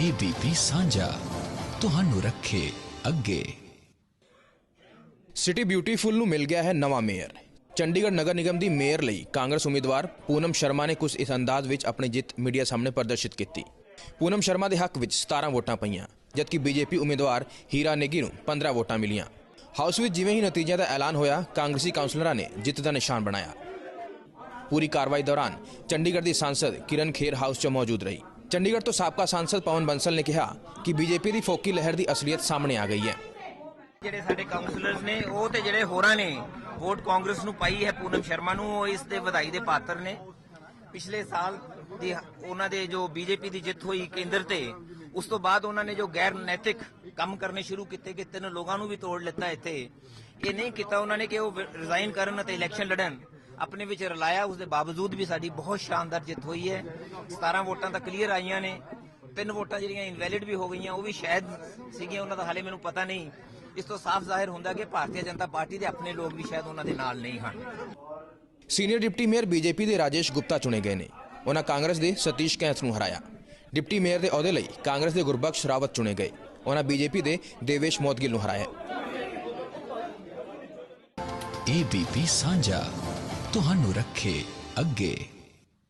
ABP ਸਾਂਝਾ, ਤੁਹਾਨੂੰ ਰੱਖੇ ਅੱਗੇ। ਸਿਟੀ ਬਿਊਟੀਫੁਲ ਨੂੰ ਮਿਲ ਗਿਆ ਹੈ ਨਵਾਂ ਮੇਅਰ। ਚੰਡੀਗੜ੍ਹ ਨਗਰ ਨਿਗਮ ਦੀ ਮੇਅਰ ਲਈ ਕਾਂਗਰਸ ਉਮੀਦਵਾਰ ਪੂਨਮ ਸ਼ਰਮਾ ਨੇ ਕੁਝ ਇਸ ਅੰਦਾਜ਼ ਵਿੱਚ ਆਪਣੀ ਜਿੱਤ ਮੀਡੀਆ ਸਾਹਮਣੇ ਪ੍ਰਦਰਸ਼ਿਤ ਕੀਤੀ। ਪੂਨਮ ਸ਼ਰਮਾ ਦੇ ਹੱਕ ਵਿੱਚ 17 ਵੋਟਾਂ ਪਈਆਂ, ਜਦਕਿ ਬੀਜੇਪੀ ਉਮੀਦਵਾਰ ਹੀਰਾ ਨੇਗੀ ਨੂੰ 15 ਵੋਟਾਂ ਮਿਲੀਆਂ। ਹਾਊਸ ਵਿੱਚ ਜਿਵੇਂ ਹੀ ਨਤੀਜਿਆਂ ਦਾ ਐਲਾਨ ਹੋਇਆ, ਕਾਂਗਰਸੀ ਕਾਉਂਸਲਰਾਂ ਨੇ ਜਿੱਤ ਦਾ ਨਿਸ਼ਾਨ ਬਣਾਇਆ। ਪੂਰੀ ਕਾਰਵਾਈ ਦੌਰਾਨ ਚੰਡੀਗੜ੍ਹ ਦੀ ਸਾਂਸਦ ਕਿਰਨ ਖੇਰ ਹਾਊਸ 'ਚ ਮੌਜੂਦ ਰਹੀ। ਚੰਡੀਗੜ੍ਹ ਤੋਂ ਸਾਬਕਾ ਸਾਂਸਦ ਪਵਨ ਬੰਸਲ ਨੇ ਕਿਹਾ ਕਿ ਬੀਜੇਪੀ ਦੀ ਫੋਕੀ ਲਹਿਰ ਦੀ ਅਸਲੀਅਤ ਸਾਹਮਣੇ ਆ ਗਈ ਹੈ। ਜਿਹੜੇ ਸਾਡੇ ਕਾਉਂਸਲਰਸ ਨੇ, ਉਹ ਤੇ ਜਿਹੜੇ ਹੋਰਾਂ ਨੇ, ਵੋਟ ਕਾਂਗਰਸ ਨੂੰ ਪਾਈ ਹੈ ਪੂਨਮ ਸ਼ਰਮਾ ਨੂੰ, ਉਹ ਇਸ ਦੇ ਵਧਾਈ ਦੇ ਪਾਤਰ ਨੇ। ਪਿਛਲੇ ਸਾਲ ਦੀ ਉਹਨਾਂ ਦੇ ਜੋ ਬੀਜੇਪੀ ਦੀ ਜਿੱਤ ਹੋਈ ਕੇਂਦਰ ਤੇ, ਉਸ ਤੋਂ ਬਾਅਦ ਉਹਨਾਂ ਨੇ ਜੋ ਗੈਰ ਨੈਤਿਕ ਕੰਮ ਕਰਨੇ ਸ਼ੁਰੂ ਕੀਤੇ ਕਿ ਤਿੰਨ ਲੋਕਾਂ ਨੂੰ ਵੀ ਤੋੜ ਲਿੱਤਾ ਇੱਥੇ। ਇਹ ਨਹੀਂ ਕੀਤਾ ਉਹਨਾਂ ਨੇ ਕਿ ਉਹ ਰਿਜ਼ਾਈਨ ਕਰਨ ਅਤੇ ਇਲੈਕਸ਼ਨ ਲੜਨ। ਆਪਣੇ ਵਿੱਚ ਰਲਾਇਆ ਉਸ ਦੇ ਬਾਵਜੂਦ ਵੀ ਸਾਡੀ ਬਹੁਤ ਸ਼ਾਨਦਾਰ ਜਿੱਤ ਹੋਈ ਹੈ। 17 ਵੋਟਾਂ ਤਾਂ ਕਲੀਅਰ ਆਈਆਂ ਨੇ। ਤਿੰਨ ਵੋਟਾਂ ਜਿਹੜੀਆਂ ਇਨਵੈਲਿਡ ਵੀ ਹੋ ਗਈਆਂ ਉਹ ਵੀ ਸ਼ਾਇਦ ਸੀਗੀਆਂ ਉਹਨਾਂ ਦਾ ਹਾਲੇ ਮੈਨੂੰ ਪਤਾ ਨਹੀਂ। ਇਸ ਤੋਂ ਸਾਫ਼ ਜ਼ਾਹਿਰ ਹੁੰਦਾ ਕਿ ਭਾਰਤੀ ਜਨਤਾ ਪਾਰਟੀ ਦੇ ਆਪਣੇ ਲੋਕ ਵੀ ਸ਼ਾਇਦ ਉਹਨਾਂ ਦੇ ਨਾਲ ਨਹੀਂ ਹਨ। ਸੀਨੀਅਰ ਡਿਪਟੀ ਮੇਅਰ ਬੀਜੇਪੀ ਦੇ ਰਾਜੇਸ਼ ਗੁਪਤਾ ਚੁਣੇ ਗਏ ਨੇ। ਉਹਨਾਂ ਕਾਂਗਰਸ ਦੇ ਸਤੀਸ਼ ਕੈਂਥ ਨੂੰ ਹਰਾਇਆ। ਡਿਪਟੀ ਮੇਅਰ ਦੇ ਅਹੁਦੇ ਲਈ ਕਾਂਗਰਸ ਦੇ ਗੁਰਬਖਸ਼ ਰਾਵਤ ਚੁਣੇ ਗਏ। ਉਹਨਾਂ ਬੀਜੇਪੀ ਦੇ ਦੇਵੇਸ਼ ਮੋਦਗਿਲ ਨੂੰ ਹਰਾਇਆ ABP ਸਾਂਝਾ। ਤੁਹਾਨੂੰ ਰੱਖੇ ਅੱਗੇ।